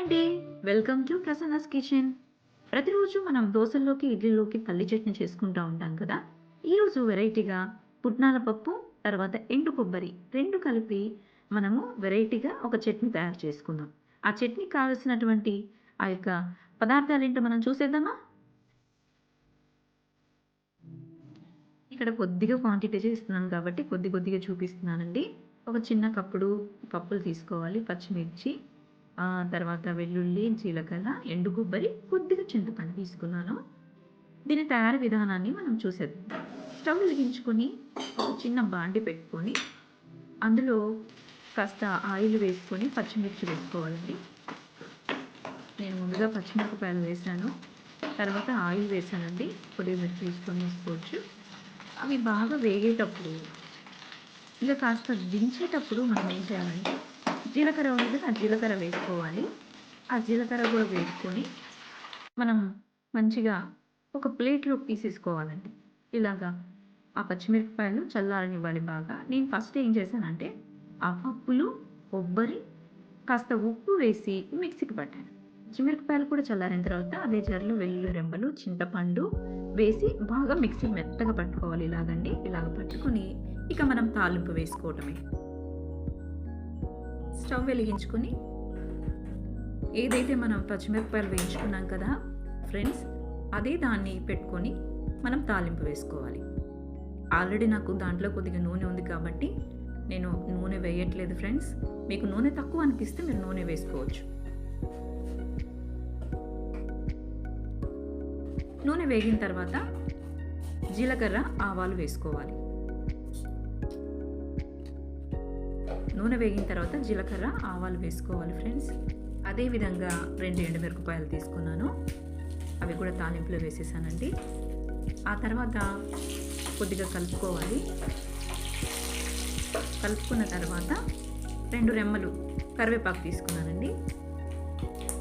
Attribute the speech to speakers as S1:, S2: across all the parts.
S1: అండి. Welcome to Prasanna's kitchen ప్రతిరోజు మనం దోశల్లోకి ఇడ్లీలోకి పల్లి చట్నీ చేసుకుంటూ ఉంటాం కదా? ఈరోజు వెరైటీగా పుట్నాల పప్పు తర్వాత ఎండు కొబ్బరి రెండు కలిపి మనము వెరైటీగా ఒక చట్నీ తయారు చేసుకుందాం. ఆ చట్నీకి కావలసినటువంటి ఆ యొక్క పదార్థాలు ఏంటో మనం చూసేద్దామా? ఇక్కడ కొద్దిగా క్వాంటిటీ చేస్తున్నాను కాబట్టి కొద్ది కొద్దిగా చూపిస్తున్నానండి. ఒక చిన్న కప్పుడు పప్పులు తీసుకోవాలి పచ్చిమిర్చి తర్వాత వెల్లుల్లి జీలకర్ర ఎండు కొబ్బరి కొద్దిగా చింతపండు తీసుకున్నాను. దీని తయారీ విధానాన్ని మనం చూసేద్దాం. స్టవ్ వెలిగించుకొని ఒక చిన్న బాండి పెట్టుకొని అందులో కాస్త ఆయిల్ వేసుకొని పచ్చిమిర్చి వేసుకోవాలండి. నేను ముందుగా పచ్చిమిరపకాయలు వేసాను. తర్వాత ఆయిల్ వేసానండి. పొడి మిర్చి వేసుకొని వేసుకోవచ్చు. అవి బాగా వేగేటప్పుడు ఇలా కాస్త దించేటప్పుడు మనం ఏం చేయాలంటే జీలకర్ర ఉంది ఆ జీలకర్ర వేసుకోవాలి. ఆ జీలకర్ర కూడా వేసుకొని మనం మంచిగా ఒక ప్లేట్లో తీసేసుకోవాలండి. ఇలాగా ఆ పచ్చిమిరపకాయలు చల్లారనివ్వాలి బాగా. నేను ఫస్ట్ ఏం చేశానంటే ఆ పప్పులు కొబ్బరి కాస్త ఉప్పు వేసి మిక్సీకి పట్టాను. పచ్చిమిరపకాయలు కూడా చల్లారిన తర్వాత అదే జర్లు వెల్లుల్లి రెంబలు చింతపండు వేసి బాగా మిక్సీ మెత్తగా పట్టుకోవాలి ఇలాగండి. ఇలాగ పట్టుకొని ఇక మనం తాలింపు వేసుకోవటమే. స్టవ్ వెలిగించుకొని ఏదైతే మనం పచ్చిమిరపకాయలు వేయించుకున్నాం కదా ఫ్రెండ్స్ అదే దాన్ని పెట్టుకొని మనం తాలింపు వేసుకోవాలి. ఆల్రెడీ నాకు దాంట్లో కొద్దిగా నూనె ఉంది కాబట్టి నేను నూనె వేయట్లేదు ఫ్రెండ్స్ మీకు నూనె తక్కువ అనిపిస్తే మీరు నూనె వేసుకోవచ్చు. నూనె వేగిన తర్వాత జీలకర్ర ఆవాలు వేసుకోవాలి. నూనె వేగిన తర్వాత జీలకర్ర ఆవాలు వేసుకోవాలి ఫ్రెండ్స్. అదేవిధంగా రెండు ఎండుమిరపకాయలు తీసుకున్నాను. అవి కూడా తాలింపులో వేసేసానండి. ఆ తర్వాత కొద్దిగా కలుపుకోవాలి. కలుపుకున్న తర్వాత రెండు రెమ్మలు కరివేపాకు తీసుకున్నానండి.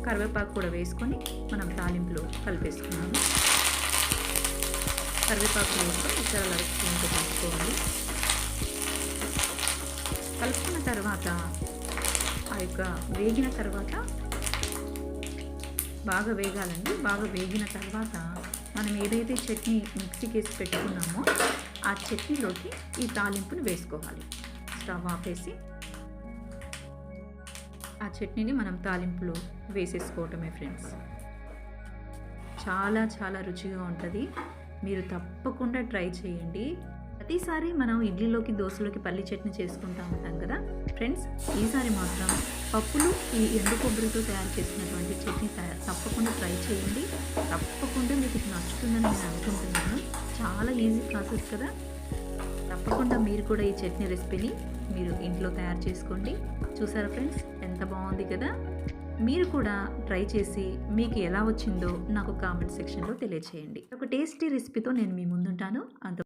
S1: కరివేపాకు కూడా వేసుకొని మనం తాలింపులో కలిపేసుకున్నాము. కరివేపాకు వేసుకొని ఇతర లరుచుకుంటూ కలుపుకోవాలి. కలుపుకున్న తర్వాత ఆ యొక్క వేగిన తర్వాత బాగా వేగాలండి. బాగా వేగిన తర్వాత మనం ఏదైతే చట్నీ మిక్సీకి వేసి పెట్టుకున్నామో ఆ చట్నీలోకి ఈ తాలింపుని వేసుకోవాలి. స్టవ్ ఆపేసి ఆ చట్నీని మనం తాలింపులో వేసేసుకోవటమే ఫ్రెండ్స్. చాలా చాలా రుచిగా ఉంటుంది. మీరు తప్పకుండా ట్రై చేయండి. ప్రతిసారి మనం ఇడ్లీలోకి దోశలోకి పల్లి చట్నీ చేసుకుంటూ ఉంటాం కదా. ఫ్రెండ్స్ ఈసారి మాత్రం పప్పులు ఈ ఎండు కొబ్బరితో తయారు చేసినటువంటి చట్నీ తప్పకుండా ట్రై చేయండి. తప్పకుండా మీకు నచ్చుతుందని నేను అనుకుంటున్నాను. చాలా ఈజీ ప్రాసెస్ కదా. తప్పకుండా మీరు కూడా ఈ చట్నీ రెసిపీని మీరు ఇంట్లో తయారు చేసుకోండి. చూసారా ఫ్రెండ్స్ ఎంత బాగుంది కదా. మీరు కూడా ట్రై చేసి మీకు ఎలా వచ్చిందో నాకు కామెంట్ సెక్షన్లో తెలియచేయండి. ఒక టేస్టీ రెసిపీతో నేను మీ ముందుంటాను. అంత